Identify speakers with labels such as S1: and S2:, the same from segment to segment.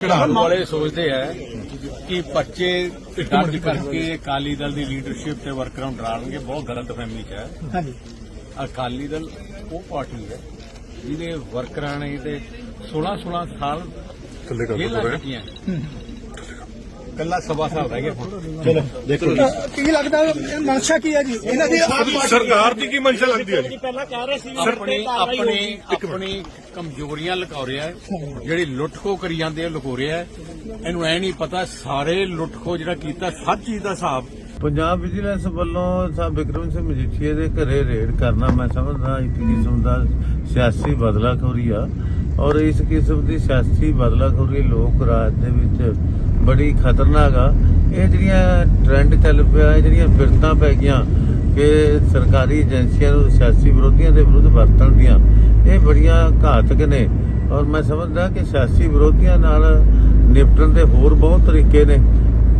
S1: ਘਰ ਵਾਲੇ ਸੋਚਦੇ ਆ ਕਿ ਬੱਚੇ ਡਰ ਕਰਕੇ ਅਕਾਲੀ ਦਲ ਦੀ ਲੀਡਰਸ਼ਿਪ ਤੇ ਵਰਕਰਾਂ ਨੂੰ ਡਰਾਣਗੇ ਬਹੁਤ ਗਲਤ ਫਹਿਮੀ ਚ ਹੈ।
S2: ਹਾਂਜੀ।
S1: ਅਕਾਲੀ ਦਲ ਉਹ ਪਾਰਟੀ ਹੈ ਜਿਹਦੇ ਵਰਕਰਾਂ ਨੇ ਤੇ 16 16 ਸਾਲ
S3: ਥੱਲੇ ਕਰ
S1: ਜੇਲ੍ਹਾਂ
S3: ਦੋ
S1: ਕੱਟੀਆਂ। ਕੱਲਾ ਸਵਾ ਸਾਲ ਰਹਿ ਹੁਣ।
S3: ਚਲੋ ਦੇਖੋ
S2: ਕੀ ਲੱਗਦਾ ਇਹ ਮਨਸ਼ਾ ਕੀ ਹੈ ਜੀ? ਇਹਨਾਂ ਦੀ
S3: ਸਰਕਾਰ ਦੀ ਕੀ ਮਨਸ਼ਾ ਲੱਗਦੀ ਹੈ ਜੀ?
S1: ਆਪਣੀ ਆਪਣੀ ਆਪਣੀ ਕਮਜ਼ੋਰੀਆਂ ਲੁਕਾ ਰਿਹਾ ਹੈ। ਜਿਹੜੀ ਲੁੱਟਖੋ ਕਰੀ ਜਾਂਦੇ ਆ ਲੁਕੋ ਰਿਹਾ ਹੈ। ਇਹਨੂੰ ਐ ਨਹੀਂ ਪਤਾ ਸਾਰੇ ਲੁੱਟਖੋ ਜਿਹੜਾ ਕੀਤਾ ਹਰ ਚੀਜ਼ ਦਾ ਹਿਸਾਬ।
S4: ਪੰਜਾਬ ਵਿਜੀਲੈਂਸ ਵੱਲੋਂ ਸਾਹਿਬ ਵਿਕਰਮ ਸਿੰਘ ਮਜੀਠੀਆ ਦੇ ਘਰੇ ਰੇਡ ਕਰਨਾ ਮੈਂ ਸਮਝਦਾ ਇੱਕ ਕਿਸਮ ਦਾ ਸਿਆਸੀ ਬਦਲਾਖੋਰੀ ਆ। ਔਰ ਇਸ ਕਿਸਮ ਦੀ ਸਿਆਸੀ ਬਦਲਾਖੋਰੀ ਲੋਕ ਰਾਜ ਦੇ ਵਿੱਚ ਬੜੀ ਖਤਰਨਾਕ ਆ। ਇਹ ਜਿਹੜੀਆਂ ਟ੍ਰੈਂਡ ਚੱਲ ਪਿਆ, ਇਹ ਜਿਹੜੀਆਂ ਫਿਰਤਾਂ ਪੈ ਗਈਆਂ ਕਿ ਸਰਕਾਰੀ ਏਜੰਸੀਆਂ ਨੂੰ ਸਿਆਸੀ ਵਿਰੋਧੀਆਂ ਦੇ ਵਿਰੁੱਧ ਵਰਤਣ ਦੀਆਂ, ਇਹ ਬੜੀਆਂ ਘਾਤਕ ਨੇ। ਔਰ ਮੈਂ ਸਮਝਦਾ ਕਿ ਸਿਆਸੀ ਵਿਰੋਧੀਆਂ ਨਾਲ ਨਿਪਟਣ ਦੇ ਹੋਰ ਬਹੁਤ ਤਰੀਕੇ ਨੇ।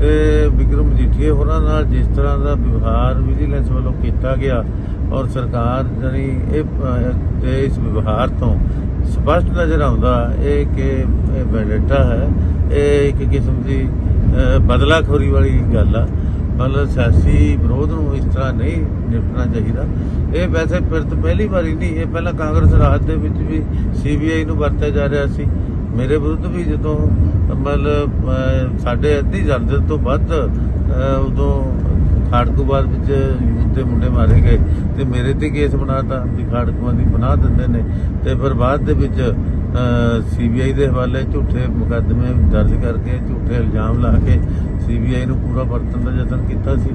S4: ਤੇ ਵਿਕਰਮ ਮਜੀਠੀਆ ਹੋਰਾਂ ਨਾਲ ਜਿਸ ਤਰ੍ਹਾਂ ਦਾ ਵਿਵਹਾਰ ਵਿਜੀਲੈਂਸ ਵੱਲੋਂ ਕੀਤਾ ਗਿਆ ਔਰ ਸਰਕਾਰ ਜਣੀ ਇਹ ਇਸ ਵਿਵਹਾਰ ਤੋਂ ਸਪਸ਼ਟ ਨਜ਼ਰ ਆਉਂਦਾ ਇਹ ਕਿ ਇਹ ਵੈਂਡੇਟਾ ਹੈ। ਇਹ ਇੱਕ ਕਿਸਮ ਦੀ ਬਦਲਾਖੋਰੀ ਵਾਲੀ ਗੱਲ ਆ। ਮਤਲਬ ਸਿਆਸੀ ਵਿਰੋਧ ਨੂੰ ਇਸ ਤਰ੍ਹਾਂ ਨਹੀਂ ਨਿਪਟਣਾ ਚਾਹੀਦਾ। ਇਹ ਵੈਸੇ ਪਿਰਤ ਪਹਿਲੀ ਵਾਰੀ ਨਹੀਂ, ਇਹ ਪਹਿਲਾਂ ਕਾਂਗਰਸ ਰਾਜ ਦੇ ਵਿੱਚ ਵੀ ਸੀਬੀਆਈ ਨੂੰ ਵਰਤਿਆ ਜਾ ਰਿਹਾ ਸੀ। ਮੇਰੇ ਵਿਰੁੱਧ ਵੀ ਜਦੋਂ ਮਤਲਬ ਸਾਡੇ ਅੱਧੀ ਜਰਦੇ ਤੋਂ ਵੱਧ ਉਦੋਂ ਖਾੜਕੂਬਾਦ ਵਿੱਚ ਯੂਥ ਦੇ ਮੁੰਡੇ ਮਾਰੇ ਗਏ ਤੇ ਮੇਰੇ ਤੇ ਕੇਸ ਬਣਾਤਾ ਵੀ ਖਾੜਕੂਆਂ ਦੀ ਬਣਾ ਦਿੰਦੇ ਨੇ। ਤੇ ਫਿਰ ਬਾਅਦ ਦੇ ਵਿੱਚ ਸੀਬੀਆਈ ਦੇ ਹਵਾਲੇ ਝੂਠੇ ਮੁਕੱਦਮੇ ਦਰਜ ਕਰਕੇ ਝੂਠੇ ਇਲਜ਼ਾਮ ਲਾ ਕੇ ਸੀਬੀਆਈ ਨੂੰ ਪੂਰਾ ਵਰਤਣ ਦਾ ਯਤਨ ਕੀਤਾ ਸੀ।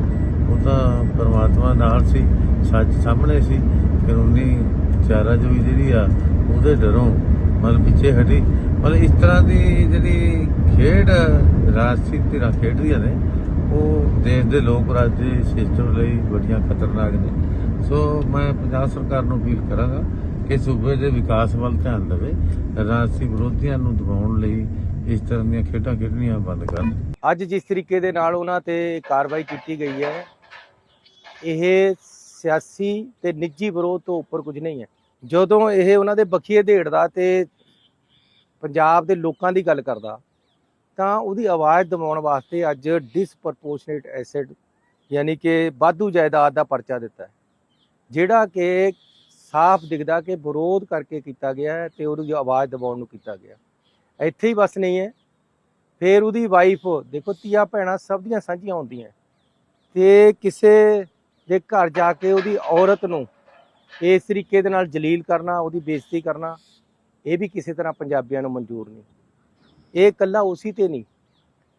S4: ਉਹ ਤਾਂ ਪਰਮਾਤਮਾ ਨਾਲ ਸੀ, ਸੱਚ ਸਾਹਮਣੇ ਸੀ। ਕਾਨੂੰਨੀ ਚਾਰਾ ਚਾਰਾਜੋਈ ਜਿਹੜੀ ਆ, ਉਹਦੇ ਡਰੋਂ ਮਤਲਬ ਪਿੱਛੇ ਹਟੀ। ਮਤਲਬ ਇਸ ਤਰ੍ਹਾਂ ਦੀ ਜਿਹੜੀ ਖੇਡ ਰਾਜਸੀ ਧਿਰਾਂ ਖੇਡਦੀਆਂ ਨੇ ਉਹ ਦੇਸ਼ ਦੇ ਲੋਕ ਰਾਜ ਦੇ ਸਿਸਟਮ ਲਈ ਬੜੀਆਂ ਖਤਰਨਾਕ ਨੇ। ਸੋ ਮੈਂ ਪੰਜਾਬ ਸਰਕਾਰ ਨੂੰ ਅਪੀਲ ਕਰਾਂਗਾ ਕਿ ਸੂਬੇ ਦੇ ਵਿਕਾਸ ਵੱਲ ਧਿਆਨ ਦੇਵੇ, ਰਾਜਸੀ ਵਿਰੋਧੀਆਂ ਨੂੰ ਦਬਾਉਣ ਲਈ ਇਸ ਤਰ੍ਹਾਂ ਦੀਆਂ ਖੇਡਾਂ ਖੇਡਣੀਆਂ ਬੰਦ ਕਰਨ
S5: ਅੱਜ ਜਿਸ ਤਰੀਕੇ ਦੇ ਨਾਲ ਉਹਨਾਂ ਤੇ ਕਾਰਵਾਈ ਕੀਤੀ ਗਈ ਹੈ, ਇਹ ਸਿਆਸੀ ਤੇ ਨਿੱਜੀ ਵਿਰੋਧ ਤੋਂ ਉੱਪਰ ਕੁਝ ਨਹੀਂ ਹੈ। ਜਦੋਂ ਇਹ ਉਹਨਾਂ ਦੇ ਬਖੀਏ ਢੇੜਦਾ ਤੇ ਪੰਜਾਬ ਦੇ ਲੋਕਾਂ ਦੀ ਗੱਲ ਕਰਦਾ ਤਾਂ ਉਹਦੀ ਆਵਾਜ਼ ਦਬਾਉਣ ਵਾਸਤੇ ਅੱਜ ਡਿਸਪ੍ਰੋਪੋਰਸ਼ਨੇਟ ਐਸਿਡ ਯਾਨੀ ਕਿ ਵਾਧੂ ਜਾਇਦਾਦ ਦਾ ਪਰਚਾ ਦਿੱਤਾ ਜਿਹੜਾ ਕਿ ਸਾਫ਼ ਦਿਖਦਾ ਕਿ ਵਿਰੋਧ ਕਰਕੇ ਕੀਤਾ ਗਿਆ ਹੈ ਤੇ ਉਹਦੀ ਆਵਾਜ਼ ਦਬਾਉਣ ਨੂੰ ਕੀਤਾ ਗਿਆ। ਇੱਥੇ ਹੀ ਬਸ ਨਹੀਂ ਹੈ, ਫਿਰ ਉਹਦੀ ਵਾਈਫ ਦੇਖੋ ਧੀਆ ਭੈਣਾਂ ਸਭ ਦੀਆਂ ਸਾਂਝੀਆਂ ਹੁੰਦੀਆਂ ਤੇ ਕਿਸੇ ਦੇ ਘਰ ਜਾ ਕੇ ਉਹਦੀ ਔਰਤ ਨੂੰ ਇਸ ਤਰੀਕੇ ਦੇ ਨਾਲ ਜਲੀਲ ਕਰਨਾ, ਉਹਦੀ ਬੇਇੱਜ਼ਤੀ ਕਰਨਾ, ਇਹ ਵੀ ਕਿਸੇ ਤਰ੍ਹਾਂ ਪੰਜਾਬੀਆਂ ਨੂੰ ਮਨਜ਼ੂਰ ਨਹੀਂ। ਇਹ ਇਕੱਲਾ ਉਸੇ ਤੇ ਨਹੀਂ,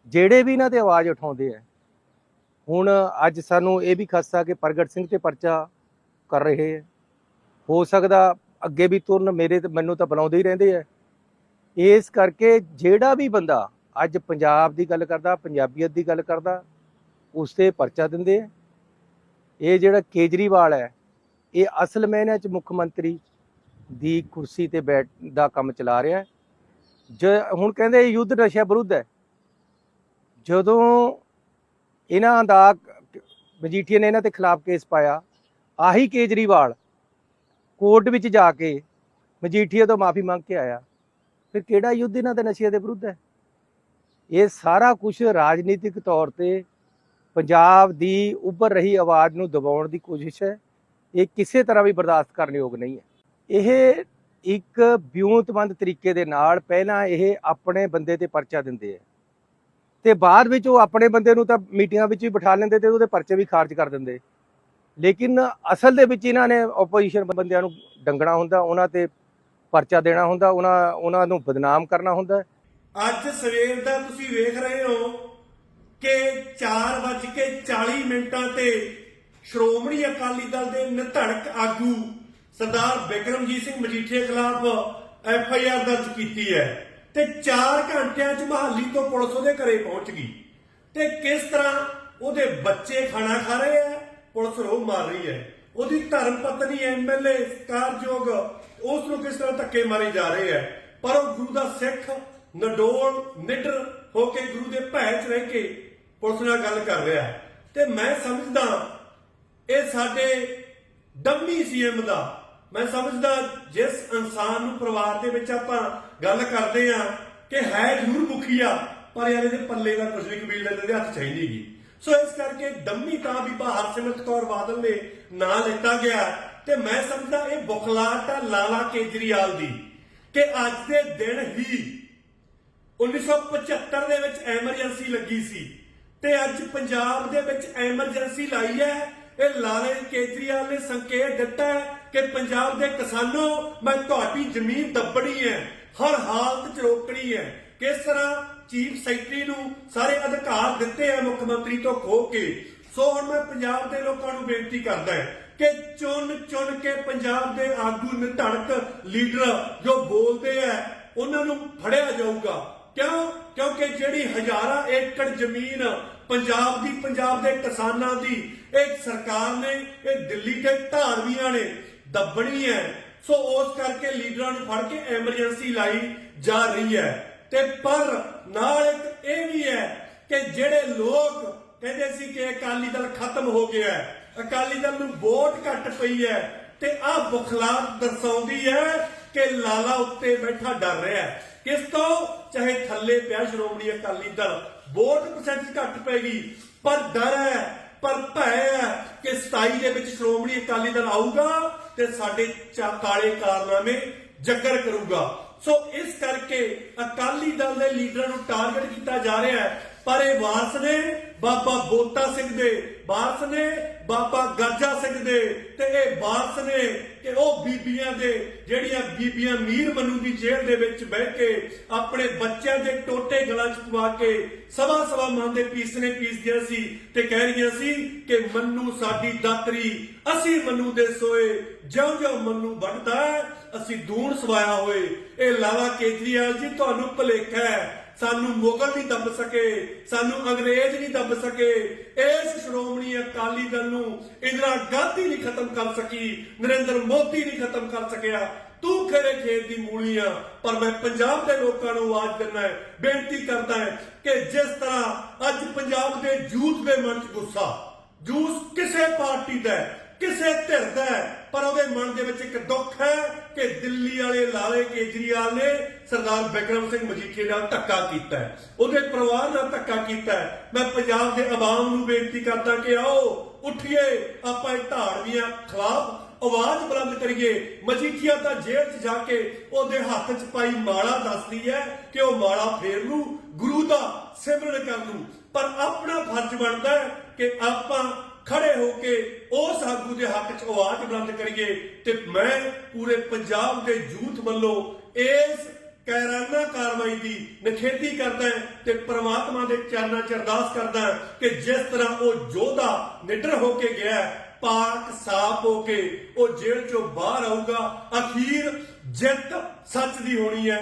S5: ਜਿਹੜੇ ਵੀ ਇਹਨਾਂ ਤੇ ਆਵਾਜ਼ ਉਠਾਉਂਦੇ ਆ। ਹੁਣ ਅੱਜ ਸਾਨੂੰ ਇਹ ਵੀ ਖਸਾ ਕਿ ਪ੍ਰਗਟ ਸਿੰਘ ਤੇ ਪਰਚਾ ਕਰ ਰਹੇ ਹੈ ਹੋ ਸਕਦਾ ਅੱਗੇ ਵੀ ਤੁਰਨ ਮੇਰੇ ਤੇ ਮੈਨੂੰ ਤਾਂ ਬੁਲਾਉਂਦੇ ਹੀ ਰਹਿੰਦੇ ਆ। ਇਸ ਕਰਕੇ ਜਿਹੜਾ ਵੀ ਬੰਦਾ ਅੱਜ ਪੰਜਾਬ ਦੀ ਗੱਲ ਕਰਦਾ, ਪੰਜਾਬੀਅਤ ਦੀ ਗੱਲ ਕਰਦਾ, ਉਸ ਤੇ ਪਰਚਾ ਦਿੰਦੇ ਆ। ਇਹ ਜਿਹੜਾ ਕੇਜਰੀਵਾਲ ਹੈ, ਇਹ ਅਸਲ ਮੈਨੇ ਚ ਮੁੱਖ ਮੰਤਰੀ ਦੀ ਕੁਰਸੀ ਤੇ ਬੈਠ ਦਾ ਕੰਮ ਚਲਾ ਰਿਹਾ। ਹੈ ਜ ਹੁਣ ਕਹਿੰਦੇ ਇਹ ਯੁੱਧ ਨਸ਼ਾ ਵਿਰੁੱਧ ਹੈ। ਜਦੋਂ ਇਹਨਾਂ ਦਾ ਮਜੀਠੀਆ ਨੇ ਇਹਨਾਂ ਤੇ ਖਿਲਾਫ ਕੇਸ ਪਾਇਆ, ਆਹੀ ਕੇਜਰੀਵਾਲ ਕੋਰਟ ਵਿੱਚ ਜਾ ਕੇ ਮਜੀਠੀਆ ਤੋਂ ਮਾਫੀ ਮੰਗ ਕੇ ਆਇਆ। ਫਿਰ ਕਿਹੜਾ ਯੁੱਧ ਇਹਨਾਂ ਦੇ ਨਸ਼ੇ ਦੇ ਵਿਰੁੱਧ ਹੈ? ਇਹ ਸਾਰਾ ਕੁਝ ਰਾਜਨੀਤਿਕ ਤੌਰ ਤੇ ਪੰਜਾਬ ਦੀ ਉੱਭਰ ਰਹੀ ਆਵਾਜ਼ ਨੂੰ ਦਬਾਉਣ ਦੀ ਕੋਸ਼ਿਸ਼ ਹੈ। ਇਹ ਕਿਸੇ ਤਰ੍ਹਾਂ ਵੀ ਬਰਦਾਸ਼ਤ ਕਰਨ ਯੋਗ ਨਹੀਂ ਹੈ। ਇਹ ਇੱਕ ਵਿਉਂਤਬੰਦ ਤਰੀਕੇ ਦੇ ਨਾਲ ਪਹਿਲਾਂ ਇਹ ਆਪਣੇ ਬੰਦੇ ਤੇ ਪਰਚਾ ਦਿੰਦੇ ਆ। ਤੇ ਬਾਅਦ ਵਿੱਚ ਉਹ ਆਪਣੇ ਬੰਦੇ ਨੂੰ ਤਾਂ ਮੀਟਿੰਗਾਂ ਵਿੱਚ ਵੀ ਬਿਠਾ ਲੈਂਦੇ ਤੇ ਉਹਦੇ ਪਰਚੇ ਵੀ ਖਾਰਜ ਕਰ ਦਿੰਦੇ। ਲੇਕਿਨ ਅਸਲ ਦੇ ਵਿੱਚ ਇਹਨਾਂ ਨੇ ਆਪੋਜੀਸ਼ਨ ਬੰਦਿਆਂ ਨੂੰ ਡੰਗਣਾ ਹੁੰਦਾ, ਉਹਨਾਂ ਤੇ ਪਰਚਾ ਦੇਣਾ ਹੁੰਦਾ, ਉਹਨਾਂ ਉਹਨਾਂ ਨੂੰ ਬਦਨਾਮ ਕਰਨਾ ਹੁੰਦਾ।
S6: ਅੱਜ ਸਵੇਰ ਦਾ ਤੁਸੀਂ ਵੇਖ ਰਹੇ ਹੋ ਕਿ 4:40 ਮਿੰਟਾਂ ਤੇ ਸ਼੍ਰੋਮਣੀ ਅਕਾਲੀ ਦਲ ਦੇ ਨਿਧੜਕ ਆਗੂ ਸਰਦਾਰ ਬਿਕਰਮਜੀਤ ਸਿੰਘ ਮਜੀਠੀਆ ਖਿਲਾਫ ਐਫ ਆਈ ਆਰ ਦਰਜ ਕੀਤੀ ਹੈ ਤੇ 4 ਘੰਟਿਆਂ 'ਚ ਮਹਾਲੀ ਤੋਂ ਪੁਲਿਸ ਉਹਦੇ ਘਰੇ ਪਹੁੰਚ ਗਈ। ਤੇ ਕਿਸ ਤਰ੍ਹਾਂ ਉਹਦੇ ਬੱਚੇ ਖਾਣਾ ਖਾ ਰਹੇ ਆ ਪੁਲਿਸ ਰੋਹ ਮਾਰ ਰਹੀ ਹੈ। ਉਹਦੀ ਧਰਮ ਪਤਨੀ ਐਮਐਲਏ ਸਤਿਕਾਰਯੋਗ ਉਸ ਨੂੰ ਕਿਸ ਤਰ੍ਹਾਂ ਧੱਕੇ ਮਾਰੇ ਜਾ ਰਹੇ ਹੈ? ਪਰ ਉਹ ਗੁਰੂ ਦਾ ਸਿੱਖ, ਨਡੋਲ, ਨਿਡਰ ਹੋ ਕੇ ਗੁਰੂ ਦੇ ਭੈ 'ਚ ਰਹਿ ਕੇ ਪੁਲਿਸ ਨਾਲ ਗੱਲ ਕਰ ਰਿਹਾ ਤੇ ਮੈਂ ਸਮਝਦਾ ਇਹ ਸਾਡੇ ਡੰਮੀ ਸੀਐਮ ਦਾ ਮੈਂ ਸਮਝਦਾ ਜਿਸ ਇਨਸਾਨ ਨੂੰ ਪਰਿਵਾਰ ਦੇ ਵਿੱਚ ਆਪਾਂ ਗੱਲ ਕਰਦੇ ਆ ਕਿ ਹੈ ਜ਼ਰੂਰ ਮੁਖੀਆ ਪਰ ਯਾਰ ਇਹਦੇ ਪੱਲੇ ਦਾ ਕੁਝ ਨਹੀਂ ਕਬੀਲ ਦੇ ਹੱਥ ਚਾਹੀਦੀ ਸੋ ਇਸ ਕਰਕੇ ਡੰਮੀ ਤਾਂ ਬੀਬਾ ਹਰਸਿਮਰਤ ਕੌਰ ਬਾਦਲ ਨੇ ਨਾਂ ਲਿੱਤਾ ਗਿਆ ਤੇ ਮੈਂ ਸਮਝਦਾ ਇਹ ਬੁਖਲਾਟ ਆ ਲਾਲਾ ਕੇਜਰੀਵਾਲ ਦੀ ਕਿ ਅੱਜ ਦੇ ਦਿਨ ਹੀ 1975 ਦੇ ਵਿੱਚ ਐਮਰਜੈਂਸੀ ਲੱਗੀ ਸੀ ਤੇ ਅੱਜ ਪੰਜਾਬ ਦੇ ਵਿੱਚ ਐਮਰਜੈਂਸੀ ਲਾਈ ਹੈ ਇਹ ਲਾਲੇ ਕੇਜਰੀਵਾਲ ਨੇ ਸੰਕੇਤ ਦਿੱਤਾ ਕਿ ਪੰਜਾਬ ਦੇ ਕਿਸਾਨੋ, ਮੈਂ ਤੁਹਾਡੀ ਜ਼ਮੀਨ ਦੱਬਣੀ ਹੈ, ਹਰ ਹਾਲਤ 'ਚ ਰੋਕਣੀ ਹੈ। ਕਿਸ ਤਰ੍ਹਾਂ ਚੀਫ ਸੈਕਟਰੀ ਨੂੰ ਸਾਰੇ ਅਧਿਕਾਰ ਦਿੱਤੇ ਹੈ ਮੁੱਖ ਮੰਤਰੀ ਤੋਂ ਖੋ ਕੇ? ਸੋ ਹੁਣ ਮੈਂ ਪੰਜਾਬ ਦੇ ਲੋਕਾਂ ਨੂੰ ਬੇਨਤੀ ਕਰਦਾ ਹਾਂ ਕਿ ਚੁਣ ਚੁਣ ਕੇ ਪੰਜਾਬ ਦੇ ਆਗੂ ਨਿਧੜਕ ਲੀਡਰ ਜੋ ਬੋਲਦੇ ਆ, ਉਹਨਾਂ ਨੂੰ ਫੜਿਆ ਜਾਊਗਾ। ਕਿਉਂ? ਕਿਉਂਕਿ ਜਿਹੜੀ ਹਜ਼ਾਰਾਂ ਏਕੜ ਜ਼ਮੀਨ ਪੰਜਾਬ ਦੀ, ਪੰਜਾਬ ਦੇ ਕਿਸਾਨਾਂ ਦੀ ਇਹ ਸਰਕਾਰ ਨੇ, ਇਹ ਦਿੱਲੀ ਦੇ ਧਾਰਮੀਆਂ ਨੇ ਦੱਬਣੀ ਹੈ। ਸੋ ਉਸ ਕਰਕੇ ਲੀਡਰਾਂ ਨੂੰ ਫੜ ਕੇ ਐਮਰਜੈਂਸੀ ਲਾਈ ਜਾ ਰਹੀ ਹੈ। ਤੇ ਪਰ ਨਾਲ ਇੱਕ ਇਹ ਵੀ ਹੈ ਕਿ ਜਿਹੜੇ ਲੋਕ ਕਹਿੰਦੇ ਸੀ ਕਿ ਅਕਾਲੀ ਦਲ ਖਤਮ ਹੋ ਗਿਆ ਹੈ, ਅਕਾਲੀ ਦਲ ਨੂੰ ਵੋਟ ਘੱਟ ਪਈ ਹੈ, ਤੇ ਆਹ ਬੁਖਲਾਤ ਦਰਸਾਉਂਦੀ ਹੈ ਕਿ ਲਾਲਾ ਉੱਤੇ ਬੈਠਾ ਡਰ ਰਿਹਾ ਹੈ। ਕਿਸ ਤੋਂ? ਚਾਹੇ ਥੱਲੇ ਪਿਆ ਸ਼੍ਰੋਮਣੀ ਅਕਾਲੀ ਦਲ, ਵੋਟ ਪਰਸੈਂਟ ਘੱਟ ਪੈਗੀ ਪਰ ਡਰ ਹੈ ਪਰ ਭੈ ਹੈ ਕਿ 27 ਦੇ ਵਿੱਚ ਸ਼੍ਰੋਮਣੀ ਅਕਾਲੀ ਦਲ ਆਊਗਾ ਤੇ ਸਾਡੇ ਕਾਲੇ ਕਾਰਨਾਮੇ ਜੱਗਰ ਕਰੂਗਾ। ਸੋ ਇਸ ਕਰਕੇ ਅਕਾਲੀ ਦਲ ਦੇ ਲੀਡਰਾਂ ਨੂੰ ਟਾਰਗੇਟ ਕੀਤਾ ਜਾ ਰਿਹਾ ਹੈ ਪਰ ਇਹ ਵਾਰਸ ਨੇ ਬਾਬਾ ਬੋਤਾ ਸਿੰਘ ਦੇ, ਵਾਰਸ ਨੇ ਬਾਬਾ ਗਰਜਾ ਸਿੰਘ ਦੇ ਤੇ ਇਹ ਵਾਰਸ ਨੇ ਕਿ ਉਹ ਬੀਬੀਆਂ ਦੇ, ਜਿਹੜੀਆਂ ਬੀਬੀਆਂ ਮੀਰ ਮਨੂ ਦੀ ਜੇਲ੍ਹ ਦੇ ਵਿੱਚ ਬਹਿ ਕੇ ਆਪਣੇ ਬੱਚਿਆਂ ਦੇ ਟੋਟੇ ਗਲਾਂ 'ਚ ਪਵਾ ਕੇ ਸਵਾ ਸਵਾ ਮਨ ਦੇ ਪੀਸਨੇ ਪੀਸਦੀਆਂ ਸੀ ਤੇ ਕਹਿ ਰਹੀਆਂ ਸੀ ਕਿ ਮੰਨੂ ਸਾਡੀ ਦਾਤਰੀ, ਅਸੀਂ ਮੰਨੂ ਦੇ ਸੋਏ ਜਿਉਂ ਜਿਉਂ ਮੰਨੂ ਵੱਢਦਾ ਅਸੀਂ ਦੂਣ ਸਵਾਇਆ ਹੋਏ। ਇਹ ਲਾਲਾ ਕੇਜਰੀਵਾਲ ਜੀ, ਤੁਹਾਨੂੰ ਭੁਲੇਖਾ ਹੈ ਸਾਨੂੰ ਮੁਗਲ ਨਹੀਂ ਦੱਬ ਸਕੇ, ਸਾਨੂੰ ਅੰਗਰੇਜ਼ ਨਹੀਂ ਦੱਬ ਸਕੇ। ਇਸ ਸ਼੍ਰੋਮਣੀ ਅਕਾਲੀ ਦਲ ਨੂੰ ਇੰਦਰਾ ਗਾਂਧੀ ਨਹੀਂ ਖਤਮ ਕਰ ਸਕੀ, ਨਰਿੰਦਰ ਮੋਦੀ ਨਹੀਂ ਖਤਮ ਕਰ ਸਕਿਆ। ਤੂੰ ਖੇਰੇ ਖੇਤ ਦੀ ਮੂਲੀ ਆ, ਪਰ ਮੈਂ ਪੰਜਾਬ ਦੇ ਲੋਕਾਂ ਨੂੰ ਆਵਾਜ਼ ਦਿੰਦਾ ਹੈ, ਬੇਨਤੀ ਕਰਦਾ ਹੈ ਕਿ ਜਿਸ ਤਰ੍ਹਾਂ ਅੱਜ ਪੰਜਾਬ ਦੇ ਯੂਥ ਦੇ ਮਨ 'ਚ ਗੁੱਸਾ, ਜੂਸ ਕਿਸੇ ਪਾਰਟੀ ਦਾ ਕਿਸੇ ਧਿਰ ਦਾ ਪਰ ਉਹਦੇ ਮਨ ਦੇ ਵਿੱਚ ਇੱਕ ਦੁੱਖ ਹੈ ਕਿ ਦਿੱਲੀ ਵਾਲੇ ਲਾਲੇ ਕੇਜਰੀਵਾਲ ਨੇ ਸਰਦਾਰ ਬਿਕਰਮ ਸਿੰਘ ਮਜੀਠੀਆ ਨਾਲ ਧੱਕਾ ਕੀਤਾ ਹੈ। ਉਹਦੇ ਪਰਿਵਾਰ ਨਾਲ ਧੱਕਾ ਕੀਤਾ ਹੈ। ਮੈਂ ਪੰਜਾਬ ਦੇ ਆਵਾਮ ਨੂੰ ਬੇਨਤੀ ਕਰਦਾ ਕਿ ਆਓ, ਉੱਠੀਏ, ਆਪਾਂ ਇਹ ਧਾੜਵੀਆਂ ਖਿਲਾਫ ਆਵਾਜ਼ ਬੁਲੰਦ ਕਰੀਏ। ਮਜੀਠੀਆ ਤਾਂ ਜੇਲ੍ਹ 'ਚ ਜਾ ਕੇ ਉਹਦੇ ਹੱਥ 'ਚ ਪਾਈ ਮਾਲਾ ਦੱਸਦੀ ਹੈ ਕਿ ਉਹ ਮਾਲਾ ਫੇਰ ਲੂ ਗੁਰੂ ਦਾ ਸਿਮਰਨ ਕਰ ਲੂ। ਪਰ ਆਪਣਾ ਫਰਜ਼ ਬਣਦਾ ਹੈ ਕਿ ਆਪਾਂ ਖੜੇ ਹੋ ਕੇ ਉਸ ਆਗੂ ਦੇ ਹੱਕ 'ਚ ਆਵਾਜ਼ ਬੁਲੰਦ ਕਰੀਏ ਤੇ ਮੈਂ ਪੂਰੇ ਪੰਜਾਬ ਦੇ ਯੂਥ ਵੱਲੋਂ ਇਸ ਕੈਰਾਨਾ ਕਾਰਵਾਈ ਦੀ ਨਿਖੇਧੀ ਕਰਦਾ ਤੇ ਪ੍ਰਮਾਤਮਾ ਦੇ ਚਰਨਾਂ 'ਚ ਅਰਦਾਸ ਕਰਦਾ ਕਿ ਜਿਸ ਤਰ੍ਹਾਂ ਉਹ ਯੋਧਾ ਨਿਡਰ ਹੋ ਕੇ ਗਿਆ ਪਾਕ ਸਾਫ਼ ਹੋ ਕੇ ਉਹ ਜੇਲ੍ਹ 'ਚੋਂ ਬਾਹਰ ਆਊਗਾ, ਅਖੀਰ ਜਿੱਤ ਸੱਚ ਦੀ ਹੋਣੀ ਹੈ।